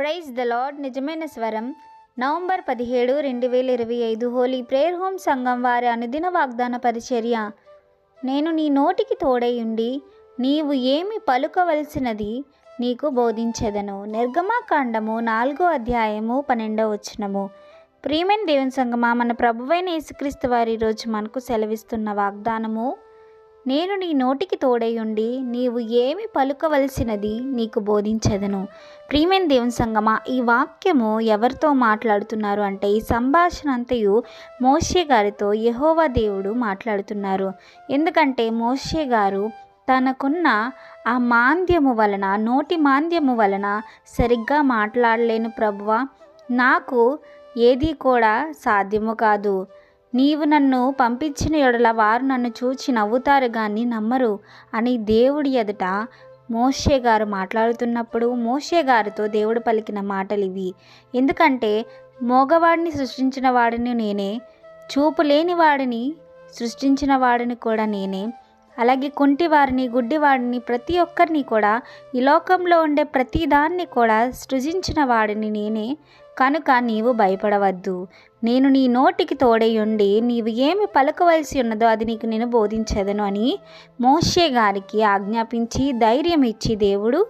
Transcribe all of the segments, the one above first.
Praise the lord. నిజమైన స్వరం. November పదిహేడు రెండు వేల ఇరవై ఐదు హోలీ ప్రేయర్ హోమ్ సంఘం వారి అనుదిన వాగ్దాన పరిచర్య. నేను నీ నోటికి తోడై ఉండి నీవు ఏమి పలుకవలసినది నీకు బోధించెదను. నిర్గమాకాండము నాలుగో అధ్యాయము పన్నెండవ వచనము. ప్రియమైన దేవుని సంగమా మన ప్రభువైన యేసుక్రీస్తు వారి రోజు మనకు సెలవిస్తున్న వాగ్దానము నేను నీ నోటికి తోడై ఉండి నీవు ఏమి పలుకవలసినది నీకు బోధించదను. ప్రియమైన దేవుని సంగమ ఈ వాక్యము ఎవరితో మాట్లాడుతున్నారు అంటే ఈ సంభాషణ అంతయు మోషే గారితో యహోవా దేవుడు మాట్లాడుతున్నారు. ఎందుకంటే మోషే గారు తనకున్న ఆ మాంద్యము వలన నోటి మాంద్యము వలన సరిగ్గా మాట్లాడలేను ప్రభువ. నాకు ఏది కూడా సాధ్యము కాదు. నీవు నన్ను పంపించిన ఎడల వారు నన్ను చూచి నవ్వుతారు కానీ నమ్మరు అని దేవుడి ఎదుట మోషే గారు మాట్లాడుతున్నప్పుడు మోషే గారితో దేవుడు పలికిన మాటలు ఇవి. ఎందుకంటే మోగవాడిని సృష్టించిన వాడిని నేనే చూపు లేని వాడిని సృష్టించిన వాడిని కూడా నేనే. అలాగే కుంటివారిని గుడ్డివాడిని ప్రతి ఒక్కరిని కూడా ఈ లోకంలో ఉండే ప్రతి దాన్ని కూడా సృజించిన వాడిని నేనే. కనుక నీవు భయపడవద్దు. నేను నీ నోటికి తోడై ఉండి నీవు ఏమి పలకవలసి ఉన్నదో అది నీకు నేను బోధించదను అని మోషే గారికి ఆజ్ఞాపించి ధైర్యం ఇచ్చి దేవుడు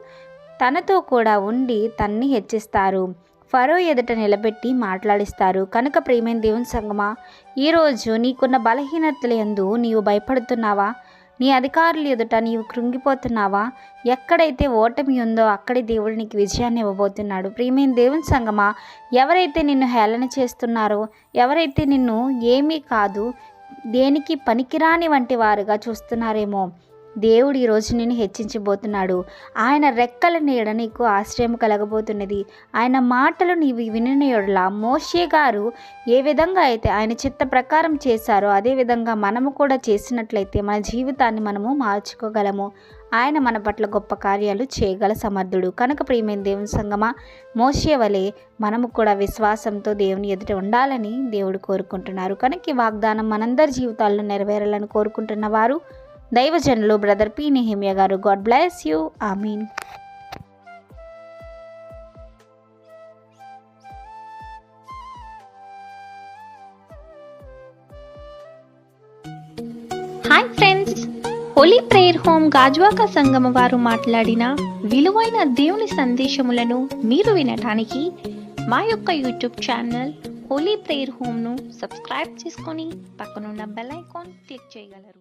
తనతో కూడా ఉండి తన్ని హెచ్చిస్తారు. ఫరో ఎదుట నిలబెట్టి మాట్లాడిస్తారు. కనుక ప్రేమైన దేవుని సంగమా ఈరోజు నీకున్న బలహీనతలు ఎందు నీవు భయపడుతున్నావా? నీ అధికారులు ఎదుట నీవు కృంగిపోతున్నావా? ఎక్కడైతే ఓటమి ఉందో అక్కడే దేవుడు నీకు విజయాన్ని ఇవ్వబోతున్నాడు. ప్రియమైన దేవుని సంగమా ఎవరైతే నిన్ను హేళన చేస్తున్నారో ఎవరైతే నిన్ను ఏమీ కాదు దేనికి పనికిరాని వంటి వారుగా చూస్తున్నారేమో దేవుడు ఈరోజు నిన్ను హెచ్చించబోతున్నాడు. ఆయన రెక్కల నీడ నీకు ఆశ్రయం కలగబోతున్నది. ఆయన మాటలు నీవు వినిన యెడల మోషే గారు ఏ విధంగా అయితే ఆయన చిత్త ప్రకారం చేశారో అదే విధంగా మనము కూడా చేసినట్లయితే మన జీవితాన్ని మనము మార్చుకోగలము. ఆయన మన పట్ల గొప్ప కార్యాలు చేయగల సమర్థుడు. కనుక ప్రియమైన దేవుని సంగమా మోసే వలె మనము కూడా విశ్వాసంతో దేవుని ఎదుట ఉండాలని దేవుడు కోరుకుంటున్నారు. కనుక ఈ వాగ్దానం మనందరి జీవితాల్లో నెరవేరాలని కోరుకుంటున్న వారు దైవజనులు బ్రదర్ పి నెహిమియా గారు. God bless you. ఆమీన్. Hi friends holy prayer home Gajuwaka Sangama వారు మాట్లాడిన విలువైన దేవుని సందేశములను మీరు వినటానికి మా యొక్క యూట్యూబ్ ఛానల్ హోలీ ప్రేయర్ హోమ్ను సబ్స్క్రైబ్ చేసుకొని పక్కనున్న బెల్ ఐకాన్ క్లిక్ చేయగలరు.